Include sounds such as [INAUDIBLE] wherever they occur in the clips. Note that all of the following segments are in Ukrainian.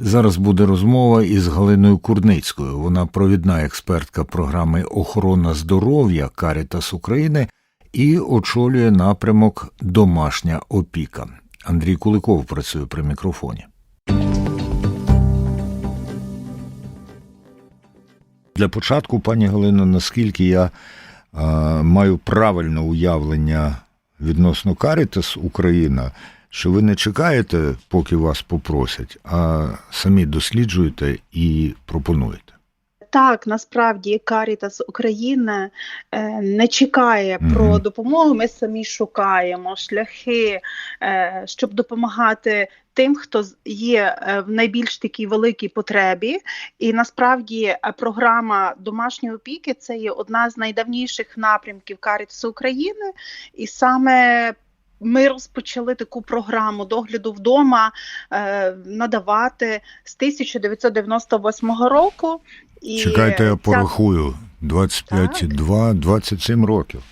Зараз буде розмова із Галиною Курницькою. Вона провідна експертка програми Охорона здоров'я Карітас України і очолює напрямок Домашня опіка. Андрій Куликов працює при мікрофоні. Для початку, пані Галино, наскільки я е, маю правильне уявлення відносно Карітас Україна, що ви не чекаєте, поки вас попросять, а самі досліджуєте і пропонуєте. Так, насправді Карітас України е, не чекає Мгм. про допомогу. Ми самі шукаємо шляхи, е, щоб допомагати тим, хто є е, в найбільш такій великій потребі. І насправді програма домашньої опіки це є одна з найдавніших напрямків Карітасу України, і саме. Ми розпочали таку програму догляду вдома е, надавати з 1998 року. І Чекайте, я порахую. 25,2, 27 років.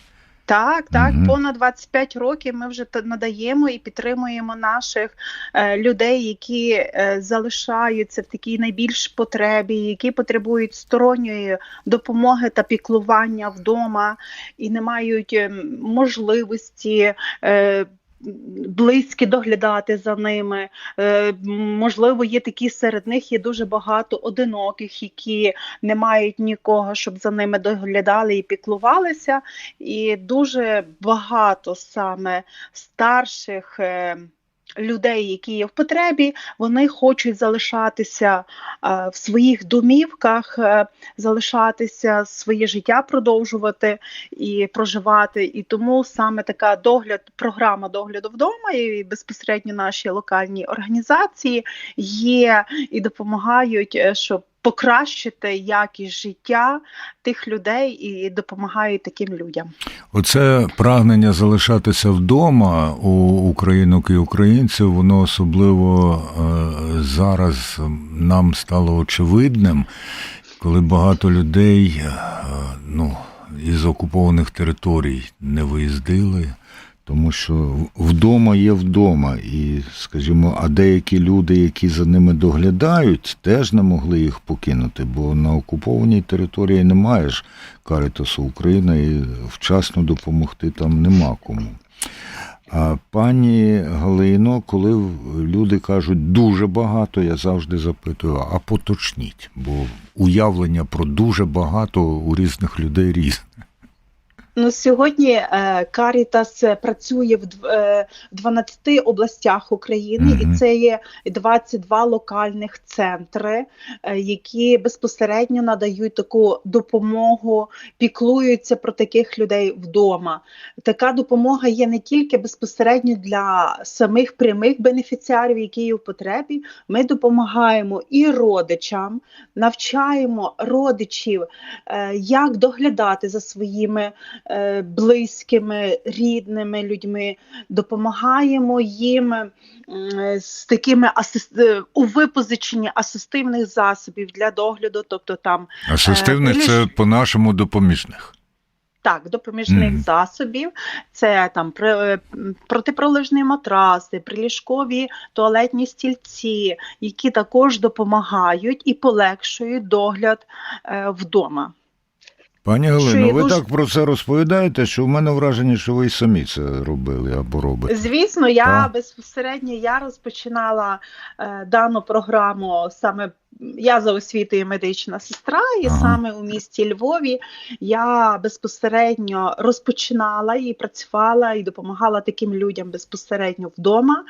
Так, так, угу. понад 25 років ми вже надаємо і підтримуємо наших е, людей, які е, залишаються в такій найбільш потребі, які потребують сторонньої допомоги та піклування вдома і не мають е, можливості. Е, Близькі доглядати за ними. Е, можливо, є такі серед них, є дуже багато одиноких, які не мають нікого, щоб за ними доглядали і піклувалися і дуже багато саме старших е, людей, які є в потребі, вони хочуть залишатися е, в своїх домівках, е, залишатися своє життя продовжувати і проживати. І тому саме така догляд, програма догляду вдома і безпосередньо наші локальні організації є і допомагають, е, щоб покращити якість життя тих людей і допомагають таким людям. Оце прагнення залишатися вдома у українок і українців, воно особливо е, зараз нам стало очевидним, коли багато людей е, ну, із окупованих територій не виїздили. Тому що вдома є вдома, і, скажімо, а деякі люди, які за ними доглядають, теж не могли їх покинути, бо на окупованій території немає ж Карітасу України і вчасно допомогти там нема кому. А пані Галино, коли люди кажуть дуже багато, я завжди запитую, а поточніть, бо уявлення про дуже багато у різних людей різне. Ну, сьогодні е, Карітас е, працює в дв- е, 12 областях України, Мгм. і це є 22 локальних центри, е, які безпосередньо надають таку допомогу, піклуються про таких людей вдома. Така допомога є не тільки безпосередньо для самих прямих бенефіціарів, які є в потребі. Ми допомагаємо і родичам, навчаємо родичів, е, як доглядати за своїми близькими, рідними людьми, допомагаємо їм з такими асист... е, у випозиченні асистивних засобів для догляду, тобто там Асистивних Е, це по-нашому допоміжних. так, допоміжних Мгм. засобів, це там е, протипролежні матраси, приліжкові туалетні стільці, які також допомагають і полегшують догляд е, вдома. Пані Галино, ви так про це розповідаєте, що в мене враження, що ви й самі це робили або робите. Звісно, я а? безпосередньо я розпочинала е, дану програму саме. Я за освітою медична сестра, і Ага. саме у місті Львові я безпосередньо розпочинала і працювала і допомагала таким людям безпосередньо вдома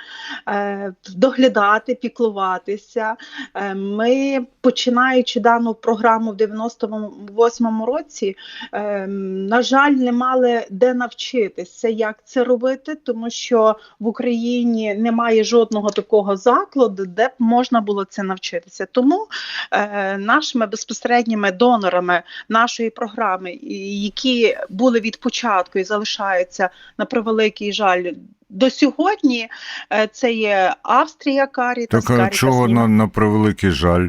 е, доглядати, піклуватися. Е, ми, починаючи дану програму в 98-му році, е, на жаль, не мали де навчитися, як це робити, тому що в Україні немає жодного такого закладу, де б можна було це навчитися. Тому е, нашими безпосередніми донорами нашої програми, які були від початку і залишаються на превеликий жаль. До сьогодні е, це є Австрія Карітас. Так а чого на, на превеликий жаль?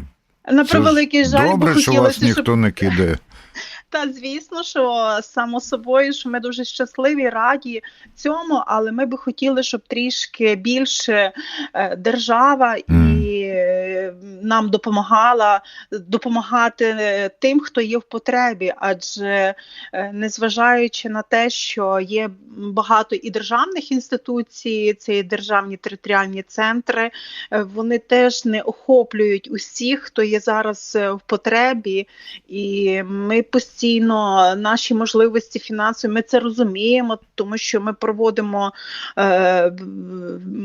на Це превеликий жаль, Добре, бо що вас щоб ніхто не кидає. [LAUGHS] Та звісно, що само собою, що ми дуже щасливі, раді цьому, але ми би хотіли, щоб трішки більше е, держава і е, нам допомагала допомагати е, тим, хто є в потребі, адже е, незважаючи на те, що є багато і державних інституцій, це і державні територіальні центри, е, вони теж не охоплюють усіх, хто є зараз в потребі, і ми постійно наші можливості фінансові, ми це розуміємо, тому що ми проводимо е,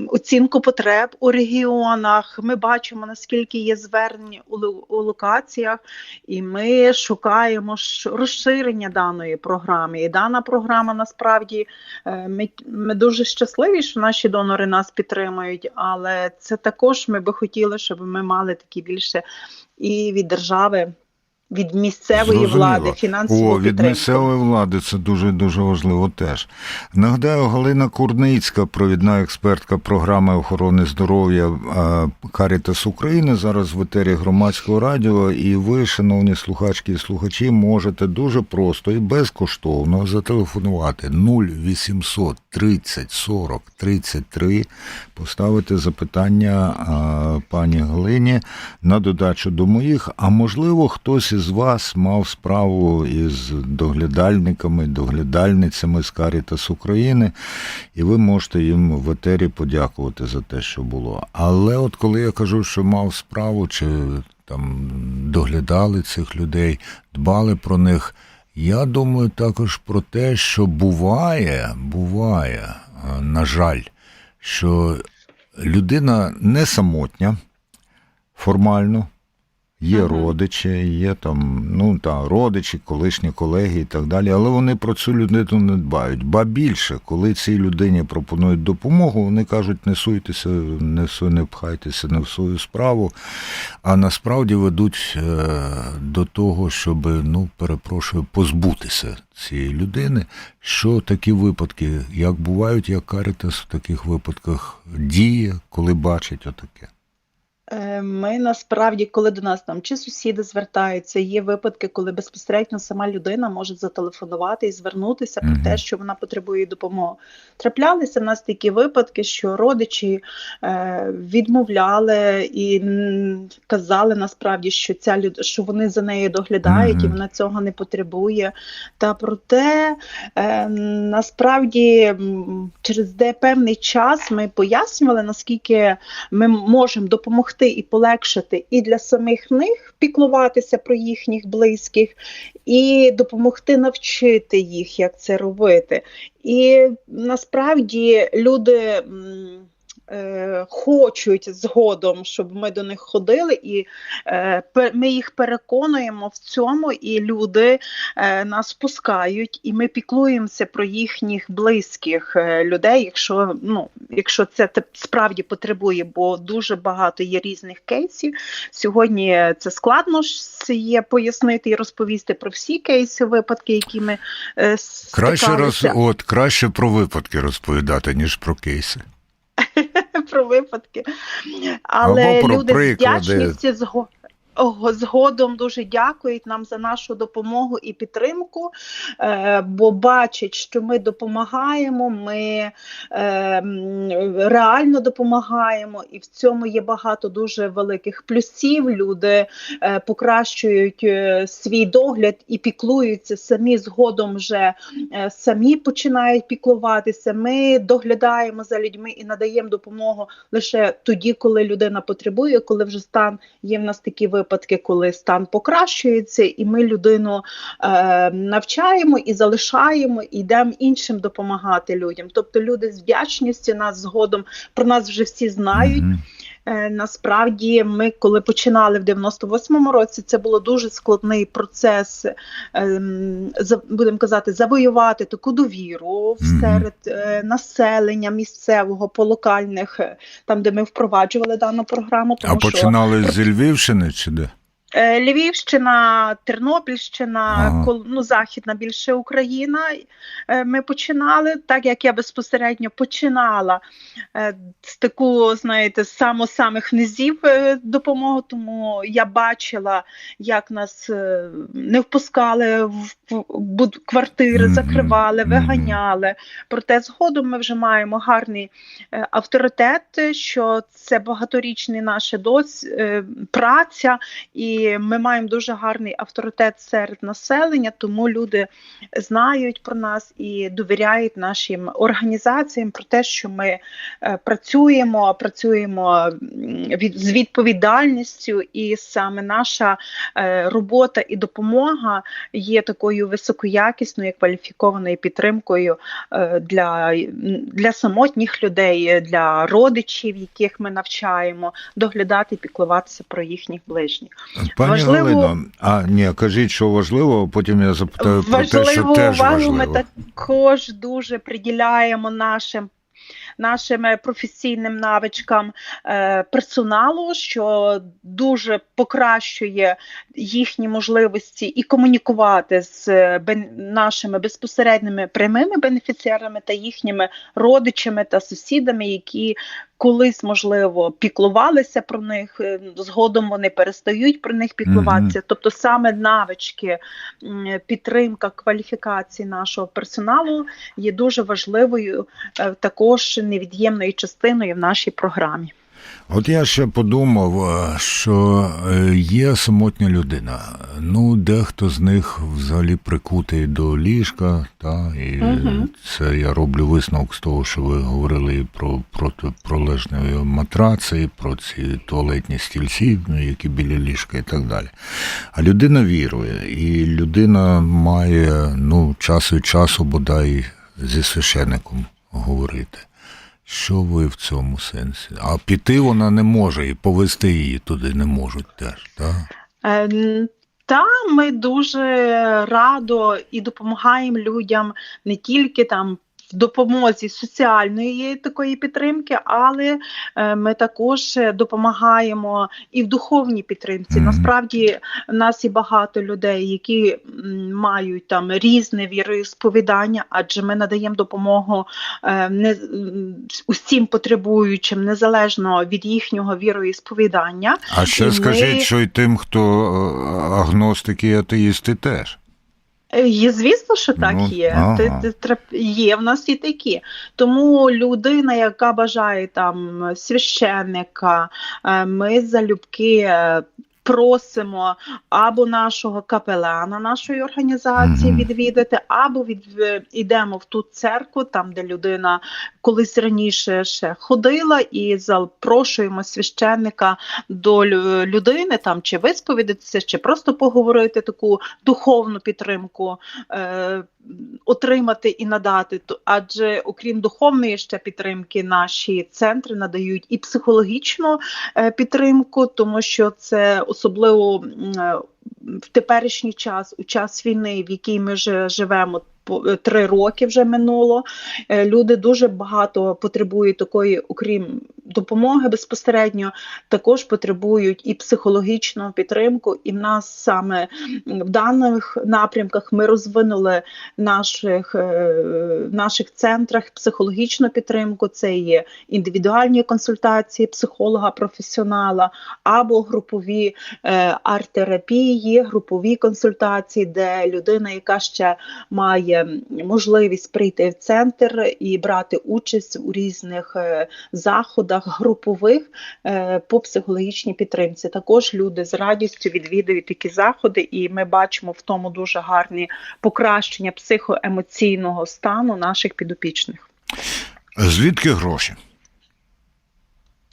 оцінку потреб у регіонах. Ми бачимо наскільки є звернення у, локаціях, і ми шукаємо розширення даної програми. І дана програма насправді е, ми, ми дуже щасливі, що наші донори нас підтримують, але це також ми би хотіли, щоб ми мали такі більше і від держави. Від місцевої Зрозуміло. влади фінансову О, від підтримку. місцевої влади це дуже дуже важливо теж. Нагадаю, Галина Курницька, провідна експертка програми охорони здоров'я Карітас України, зараз в етері громадського радіо. І ви, шановні слухачки і слухачі, можете дуже просто і безкоштовно зателефонувати 0800 30 40 33, поставити запитання пані Галині на додачу до моїх. А можливо, хтось із вас мав справу із доглядальниками, доглядальницями з Карітас України, і ви можете їм в етері подякувати за те, що було. Але от коли я кажу, що мав справу, чи там доглядали цих людей, дбали про них. Я думаю також про те, що буває, буває, е, на жаль, що людина не самотня формально. Є родичі, є там, ну та родичі, колишні колеги і так далі, але вони про цю людину не дбають. Ба більше, коли цій людині пропонують допомогу, вони кажуть, не суйтеся, не су- не пхайтеся не в свою справу, а насправді ведуть е, до того, щоб, ну, перепрошую, позбутися цієї людини. Що такі випадки, як бувають, як Карітас в таких випадках діє, коли бачить отаке. Е, Ми насправді, коли до нас там чи сусіди звертаються, є випадки, коли безпосередньо сама людина може зателефонувати і звернутися про те, що вона потребує допомоги. Траплялися в нас такі випадки, що родичі е, відмовляли і казали насправді, що ця люд... що вони за нею доглядають і вона цього не потребує. Та проте е, насправді через де певний час ми пояснювали, наскільки ми можемо допомогти і полегшити і для самих них піклуватися про їхніх близьких, і допомогти навчити їх, як це робити. І насправді люди. Е, Хочуть згодом, щоб ми до них ходили, і е, ми їх переконуємо в цьому, і люди е, нас пускають, і ми піклуємося про їхніх близьких е, людей, якщо ну якщо це справді потребує, бо дуже багато є різних кейсів. Сьогодні це складно є пояснити і розповісти про всі кейси, випадки, які ми е, Краще роз... от, краще про випадки розповідати, ніж про кейси. Про випадки. Але Або про люди з приклади. вдячністю зго- Ого, згодом дуже дякують нам за нашу допомогу і підтримку, е, бо бачать, що ми допомагаємо, ми е, реально допомагаємо, і в цьому є багато дуже великих плюсів. Люди е, покращують свій догляд і піклуються самі згодом вже самі починають піклуватися. Ми доглядаємо за людьми і надаємо допомогу лише тоді, коли людина потребує, коли вже стан є в нас такі випадки, коли стан покращується, і ми людину е, навчаємо і залишаємо, і йдемо іншим допомагати людям. Тобто люди з вдячністю нас згодом про нас вже всі знають. Мгм. Е, Насправді, ми, коли починали в 98-му році, це було дуже складний процес, ем, будемо казати, завоювати таку довіру серед е, населення місцевого по локальних, е, там де ми впроваджували дану програму. А починали що зі Львівщини чи де? Е, Львівщина, Тернопільщина, Ага. кол- ну, Західна більше Україна. Е, Ми починали, так як я безпосередньо починала е, з таку, знаєте, само самих низів допомогу, тому я бачила, як нас не впускали в квартири, закривали, виганяли. Проте згодом ми вже маємо гарний авторитет, що це багаторічний наша дос, праця, і ми маємо дуже гарний авторитет серед населення, тому люди знають про нас і довіряють нашим організаціям про те, що ми е, працюємо, працюємо від, з відповідальністю, і саме наша е, робота і допомога є такою високоякісною, кваліфікованою підтримкою е, для, для самотніх людей, для родичів, яких ми навчаємо, доглядати і піклуватися про їхніх ближніх. Пані Важливо- Галино, а ні, кажіть, що важливо, потім я запитаю про те, що Важливу теж увагу важливо. ми також дуже приділяємо нашим. Нашим е, професійним навичкам е, персоналу, що дуже покращує їхні можливості і комунікувати з е, бен- нашими безпосередніми прямими бенефіціарами та їхніми родичами та сусідами, які колись можливо піклувалися про них. е, Згодом вони перестають про них піклуватися. Тобто саме навички підтримка кваліфікації нашого персоналу є дуже важливою, е, також невід'ємною частиною в нашій програмі. От я ще подумав, е, що е, є самотня людина. Ну, дехто з них взагалі прикутий до ліжка, та, і Мгм. це я роблю висновок з того, що ви говорили і про протипролежні матраци, і про ці туалетні стільці, ну, які біля ліжка і так далі. А людина вірує, і людина має ну, час від часу бодай зі священником говорити. Що ви в цьому сенсі? А піти вона не може, і повести її туди не можуть теж. Так? Е, Та ми дуже радо і допомагаємо людям не тільки там. Допомозі соціальної такої підтримки, але е, ми також е, допомагаємо і в духовній підтримці. Насправді в нас є багато людей, які мають там різне віросповідання, адже ми надаємо допомогу е, не усім потребуючим незалежно від їхнього віроісповідання. А ще І ми- що й тим, хто агностики і атеїсти теж. Е, Є, звісно, що так Ну, є. ага. Ти- ти- Є в нас і такі. Тому людина, яка бажає там священника, е, ми залюбки. Просимо або нашого капелана нашої організації відвідати, або від е, йдемо в ту церкву, там де людина колись раніше ще ходила, і запрошуємо священника до людини, там чи висповідатися, чи просто поговорити таку духовну підтримку е, отримати і надати. Адже окрім духовної ще підтримки, наші центри надають і психологічну е, підтримку, тому що це особливо е, в теперішній час, у час війни, в якій ми живемо. Е, Три роки вже минуло. Е, Люди дуже багато потребують такої, окрім допомоги безпосередньо, також потребують і психологічну підтримку. І в нас саме в даних напрямках ми розвинули наших, е, в наших центрах психологічну підтримку. Це є індивідуальні консультації психолога, професіонала або групові арт-терапії, групові консультації, де людина, яка ще має можливість прийти в центр і брати участь у різних е, заходах групових е, по психологічній підтримці. Також люди з радістю відвідують такі заходи, і ми бачимо в тому дуже гарні покращення психоемоційного стану наших підопічних. Звідки гроші?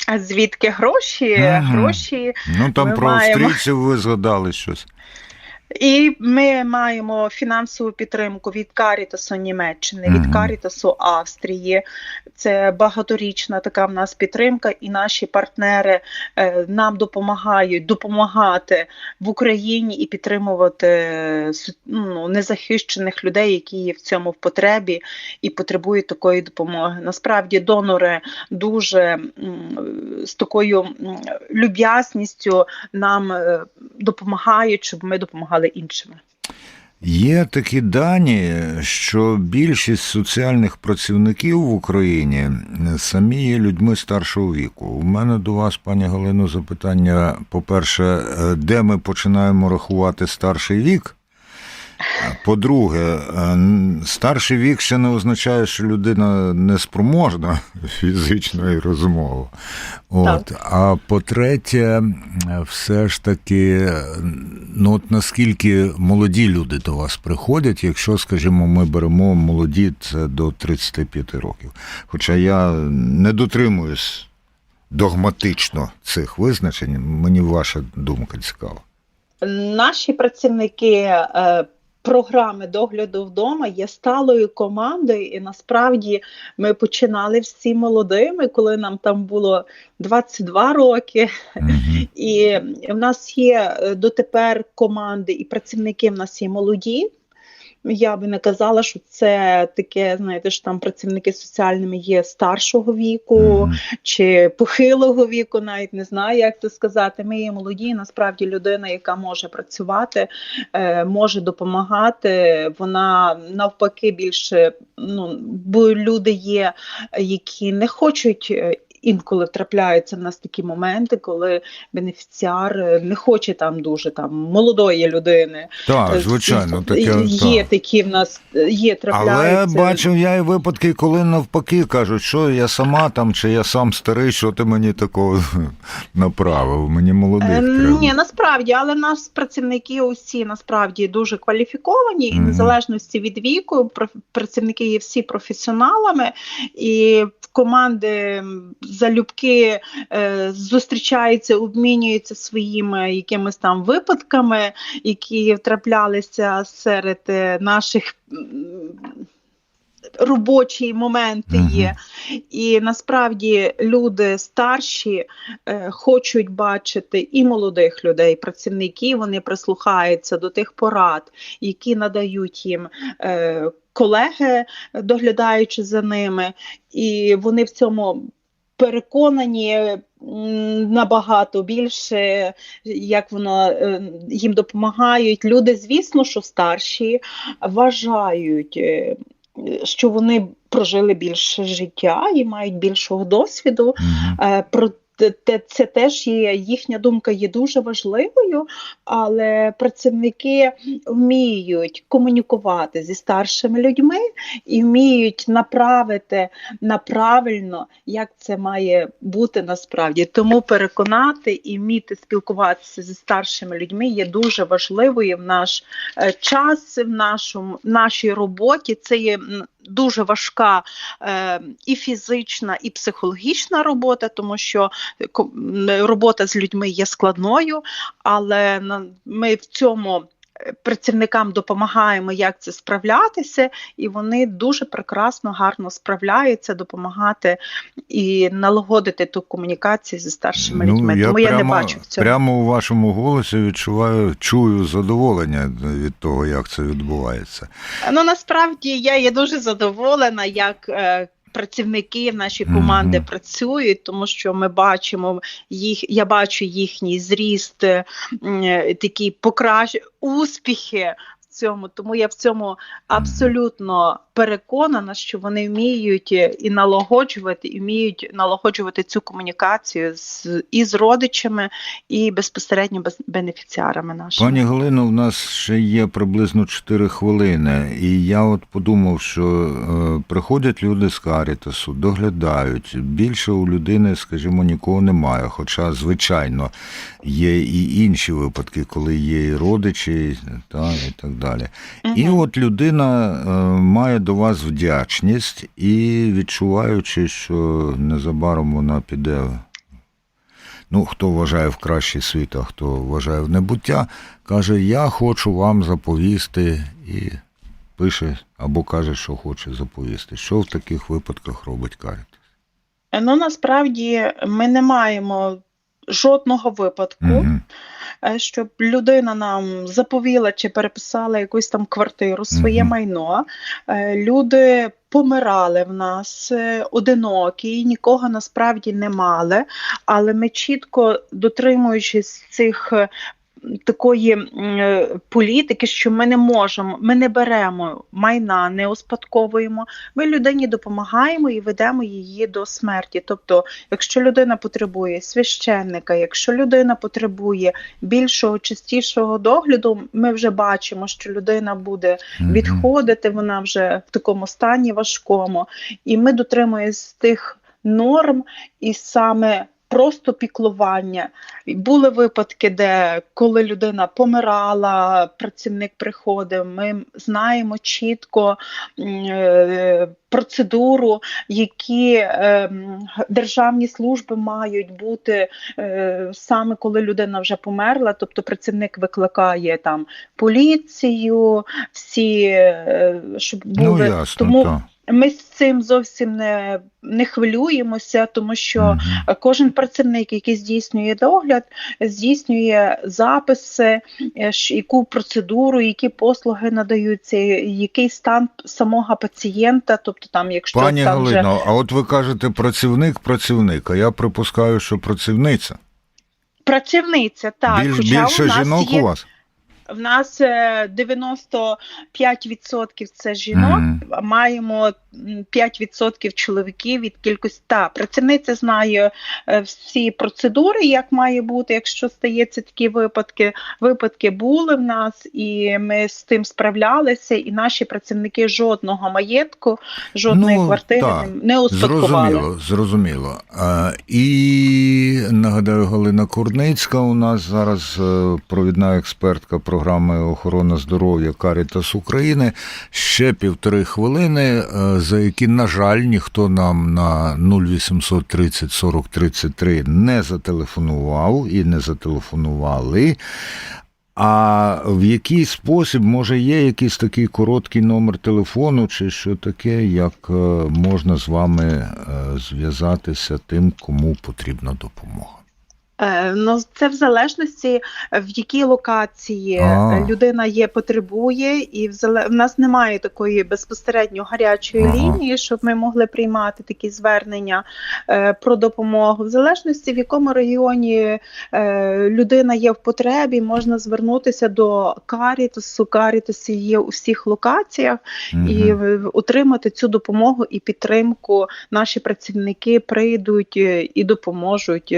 А звідки гроші? Мгм. Гроші Ну там Ми про маємо. австрійців ви згадали щось. І ми маємо фінансову підтримку від Карітасу Німеччини, від. Карітасу Австрії. Це багаторічна така в нас підтримка, і наші партнери е, нам допомагають допомагати в Україні і підтримувати е, ну, незахищених людей, які є в цьому в потребі і потребують такої допомоги. Насправді донори дуже м, з такою м, люб'язністю нам е, допомагають, щоб ми допомагали іншим. Є такі дані, що більшість соціальних працівників в Україні самі є людьми старшого віку. У мене до вас, пані Галино, запитання: по-перше, е, де ми починаємо рахувати старший вік? По-друге, е, старший вік ще не означає, що людина неспроможна [LAUGHS] фізично і розумово. От. А по-третє, е, все ж таки, ну от наскільки молоді люди до вас приходять, якщо, скажімо, ми беремо молоді це до 35 років. Хоча я не дотримуюсь догматично цих визначень, мені ваша думка цікава. Наші працівники е, програми догляду вдома є сталою командою, і насправді ми починали всі молодими, коли нам там було 22 роки. І в нас є е, дотепер команди і працівники в нас є молоді. Я би не казала, що це таке, знаєте, що там працівники соціальними є старшого віку чи похилого віку, навіть не знаю, як це сказати. Ми є молоді, насправді людина, яка може працювати, е, може допомагати. Вона навпаки більше ну, бо люди є, які не хочуть. Інколи трапляються в нас такі моменти, коли бенефіціар е, не хоче там дуже там молодої людини. Так, Е, звичайно, таке є так. такі в нас е, є Але бачив я і випадки, коли навпаки кажуть, що я сама там, чи я сам старий, що ти мені такого [LAUGHS] направив. Мені молодих Е, треба. Ні, насправді, але наші працівники усі насправді дуже кваліфіковані, і Мгм. незалежності від віку, працівники є всі професіоналами, і команди залюбки е, зустрічаються, обмінюються своїми якимись там випадками, які траплялися серед е, наших. Робочі моменти Мгм. є, і насправді люди старші е, хочуть бачити і молодих людей, працівників. Вони прислухаються до тих порад, які надають їм е, колеги, доглядаючи за ними, і вони в цьому. Переконані набагато більше, як воно е, їм допомагають. Люди, звісно, що старші вважають, е, що вони прожили більше життя і мають більшого досвіду. Е, Про це теж є їхня думка є дуже важливою, але працівники вміють комунікувати зі старшими людьми і вміють направити на правильно, як це має бути насправді. Тому переконати і вміти спілкуватися зі старшими людьми є дуже важливою в наш е, час, в нашому в нашій роботі. Це є дуже важка е, і фізична, і психологічна робота, тому що робота з людьми є складною, але ми в цьому. Працівникам допомагаємо, як це справлятися, і вони дуже прекрасно, гарно справляються, допомагати і налагодити ту комунікацію зі старшими людьми. Тому я не бачу в цьому. Ну, прямо у вашому голосі відчуваю, чую задоволення від того, як це відбувається. Ну насправді я є дуже задоволена, як е, працівники в команди mm -hmm. працюють, тому що ми бачимо їх. Я бачу їхній зріст, е, е, такі покращ успіхи. Цьому тому я в цьому абсолютно переконана, що вони вміють е, і налагоджувати, і вміють налагоджувати цю комунікацію з і з родичами, і безпосередньо без бенефіціарами нашими. Пані Галино, в нас ще є приблизно 4 хвилини, і я от подумав, що е, приходять люди з Карітасу, доглядають. Більше у людини, скажімо, нікого немає. Хоча, звичайно, є і інші випадки, коли є і родичі, та, і так далі. І от людина е, має до вас вдячність і відчуваючи, що незабаром вона піде. Ну, хто вважає в кращий світ, а хто вважає в небуття, каже: Я хочу вам заповісти, і пише або каже, що хоче заповісти. Що в таких випадках робить Каріт? Ну насправді ми не маємо жодного випадку, Мгм. Е, щоб людина нам заповіла чи переписала якусь там квартиру, своє Мгм. майно. Е, Люди помирали в нас е, одинокі, нікого насправді не мали, але ми чітко дотримуючись цих. Такої е, політики, що ми не можемо, ми не беремо майна, не успадковуємо. Ми людині допомагаємо і ведемо її до смерті. Тобто, якщо людина потребує священника, якщо людина потребує більшого, частішого догляду, ми вже бачимо, що людина буде відходити, вона вже в такому стані важкому, і ми дотримуємося тих норм і саме. Просто піклування. Були випадки, де коли людина помирала, працівник приходив. Ми знаємо чітко е, процедуру, які е, державні служби мають бути е, саме коли людина вже померла. Тобто працівник викликає там поліцію, всі е, щоб Ну, ясно, тому. так. Ми з цим зовсім не, не хвилюємося, тому що кожен працівник, який здійснює догляд, здійснює записи, е, яку процедуру, які послуги надаються, який стан самого пацієнта. Тобто, там, якщо Пані там вже Галино, а от ви кажете працівник, працівник, а я припускаю, що працівниця. працівниця, так Більш, більше у нас жінок є у вас? В нас е, 95% це жінок. Мгм. а маємо 5% чоловіків від кількості. Та працівниця знає е, всі процедури, як має бути, якщо стається такі випадки. Випадки були в нас, і ми з тим справлялися. І наші працівники жодного маєтку, жодної Ну, квартири так. не, успадкували. Зрозуміло, зрозуміло. А, і нагадаю, Галина Курницька у нас зараз е, провідна експертка програми охорона здоров'я Карітас України. Ще півтори хвилини, е, за які, на жаль, ніхто нам на 0800 30 40 33 не зателефонував і не зателефонували. А в який спосіб, може, є якийсь такий короткий номер телефону, чи що таке, як е, можна з вами е, зв'язатися тим, кому потрібна допомога? Е, Ну, це в залежності, в якій локації А. е, людина є, потребує, і в, зале... в нас немає такої безпосередньо гарячої Ага. лінії, щоб ми могли приймати такі звернення е, про допомогу. В залежності, в якому регіоні е, людина є в потребі, можна звернутися до Карітасу. Карітас є у всіх локаціях і е, отримати цю допомогу і підтримку. Наші працівники прийдуть е, і допоможуть.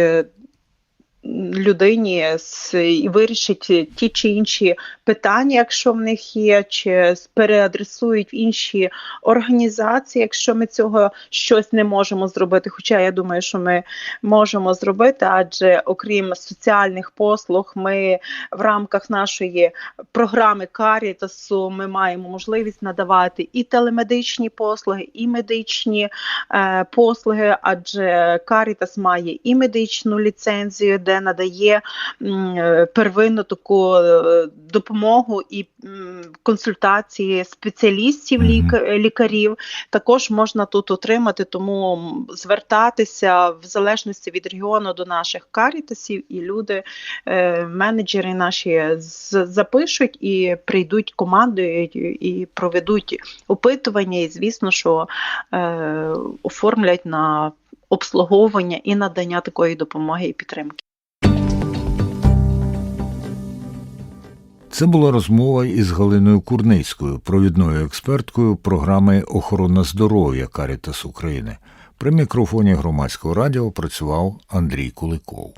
Людині і вирішить ті чи інші питання, якщо в них є, чи переадресують в інші організації, якщо ми цього щось не можемо зробити. Хоча я думаю, що ми можемо зробити, адже окрім соціальних послуг, ми в рамках нашої програми Карітасу ми маємо можливість надавати і телемедичні послуги, і медичні е, послуги, адже Карітас має і медичну ліцензію, де надає е, первинну таку е, допомогу і консультації спеціалістів лікарів. Також можна тут отримати, тому звертатися в залежності від регіону до наших карітасів, і люди, е, менеджери наші запишуть і прийдуть командою і- і проведуть опитування, і звісно, що е, оформлять на обслуговування і надання такої допомоги і підтримки. Це була розмова із Галиною Курницькою, провідною експерткою програми Охорона здоров'я Карітас України. При мікрофоні громадського радіо працював Андрій Куликов.